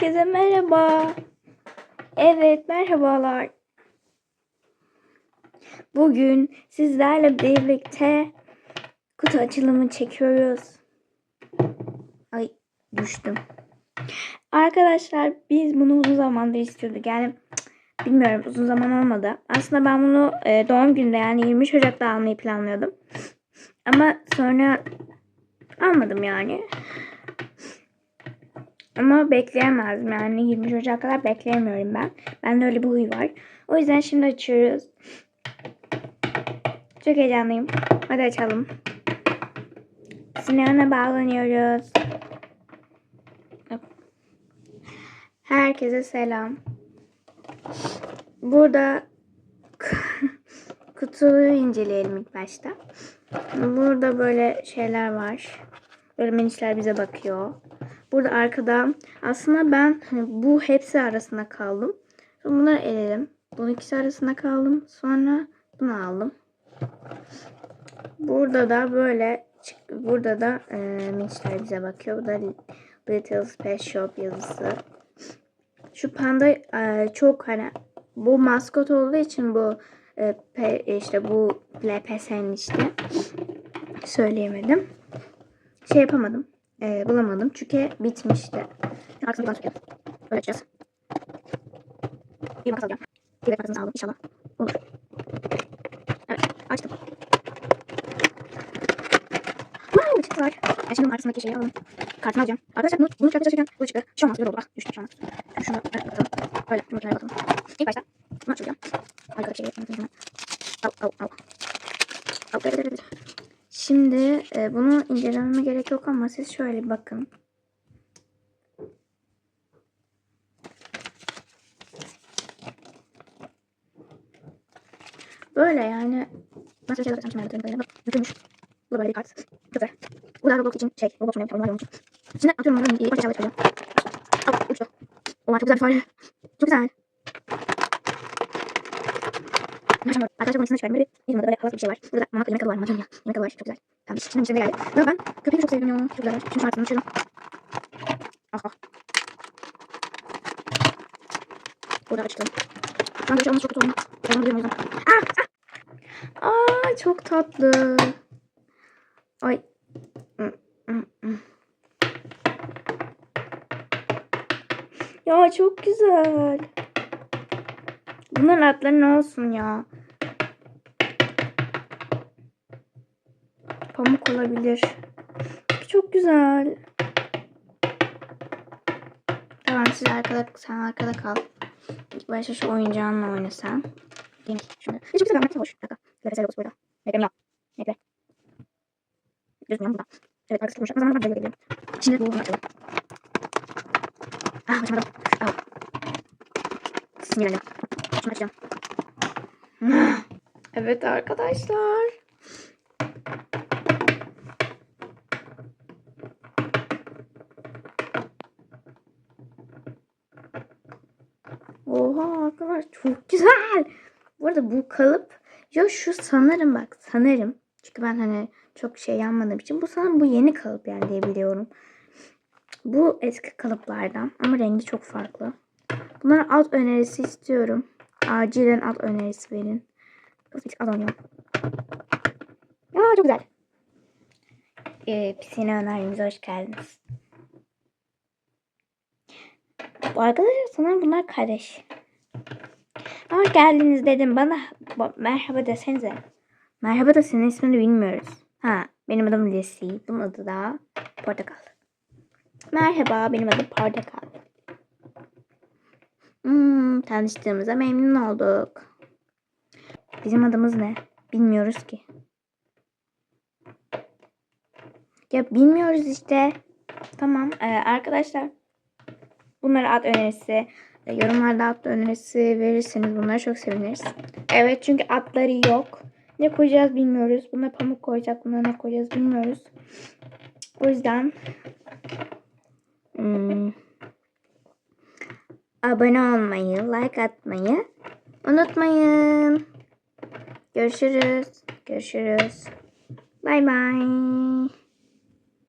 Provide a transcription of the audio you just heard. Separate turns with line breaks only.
Herkese merhaba. Evet, merhabalar. Bugün sizlerle birlikte kutu açılımı çekiyoruz. Ay düştüm. Arkadaşlar biz bunu uzun zamandır istiyorduk. Yani bilmiyorum uzun zaman olmadı. Aslında ben bunu e, doğum gününde yani 23 Ocak'ta almayı planlıyordum. Ama sonra almadım yani. Ama bekleyemezdim yani 23 Ocak'a kadar bekleyemiyorum ben. Bende öyle bir huy var. O yüzden şimdi açıyoruz. Çok heyecanlıyım. Hadi açalım. Sinemana bağlanıyoruz. Herkese selam. Burada kutuyu inceleyelim ilk başta. Burada böyle şeyler var. Böyle menişler bize bakıyor. Burada arkada aslında ben hani bu hepsi arasında kaldım. Sonra bunları eledim. Bunun ikisi arasında kaldım. Sonra bunu aldım. Burada da böyle burada da e, minçler bize bakıyor. Bu da Little Pet Shop yazısı. Şu panda e, çok hani bu maskot olduğu için bu e, pe, işte bu LPS'nin işte söyleyemedim. Şey yapamadım. E, bulamadım. Çünkü bitmişti. Aksine bir tutuyor. Böyle açacağız. Bir makas alacağım. Bir makasımızı aldım inşallah. Olur. Evet. Açtım. Wow, çıktılar. Ben şimdi bunun arkasındaki şeyi alalım. Kartını alacağım. Arkadaşlar bunu, bunu çıkartacağım. Bu çıktı. Şu an böyle oldu. Bak düştü şu an. Şunu evet, bakalım. Böyle yumurtaya bakalım. İlk başta bunu açacağım. Arkada bir şey yapayım. Au au au. Au evet evet evet. Şimdi e, bunu incelememe gerek yok ama siz şöyle bakın. Böyle yani. Nasıl şeyler yapacağım şimdi ediyorum. Bükülmüş. Bu da böyle bir kart. Güzel. Bu da Roblox için şey. Roblox. Oyunlar için. Şimdi atıyorum onları iyi başa çıkacağım. Uçtu. Onlar çok güzel bir fare. Çok güzel. Arkadaşlar bunun içinden çıkardım. Böyle bir yüzümde böyle havası bir şey var. Burada mamak yemek tadı var. Madalya. Yemek var. Çok güzel. Tamam. Şimdi içine geldi. Ve ben köpeği çok sevdim ya. Çok güzel. Şimdi şartını açıyorum. Ah ah. Burada açtım. Böyle şey olması çok kötü oldu. Ben biliyorum o. Ah! Ah! Aa çok tatlı. Ay. Mm, mm, mm. Ya çok güzel. Bunların adları ne olsun ya? Pamuk olabilir. Çok güzel. Tamam siz arkada, sen arkada kal. İlk başta şu oyuncağınla oynasan. Değil mi? Şunu. Hiç güzel görmek hoş. Dakika. LPS logosu burada. Bekle ya. Bekle. Gözükmüyor mu burada? Evet arkası. O zaman böyle geliyorum. Şimdi bu açalım. Ah açamadım. Ah. Sinirlendim. Açacağım. Evet arkadaşlar. Oha arkadaş çok güzel. Bu arada bu kalıp ya şu sanırım bak sanırım. Çünkü ben hani çok şey yanmadığım için bu sanırım bu yeni kalıp yani diye biliyorum. Bu eski kalıplardan ama rengi çok farklı. Bunların alt önerisi istiyorum. Acilen alt önerisi verin. Kosmetik az oynuyor. Aa çok güzel. Ee, pisine önerimize hoş geldiniz. Bu arkadaşlar sanırım bunlar kardeş. Ama geldiniz dedim bana merhaba desenize. Merhaba da senin ismini bilmiyoruz. Ha benim adım Leslie. Bunun adı da Portakal. Merhaba benim adım Portakal. Hmm, tanıştığımıza memnun olduk. Bizim adımız ne? Bilmiyoruz ki. Ya bilmiyoruz işte. Tamam ee, arkadaşlar. Bunlara ad önerisi, e, yorumlarda ad önerisi verirseniz bunları çok seviniriz. Evet çünkü adları yok. Ne koyacağız bilmiyoruz. Buna pamuk koyacak, buna ne koyacağız bilmiyoruz. O yüzden hmm, abone olmayı, like atmayı unutmayın. Görüşürüz. Görüşürüz. Bay bay.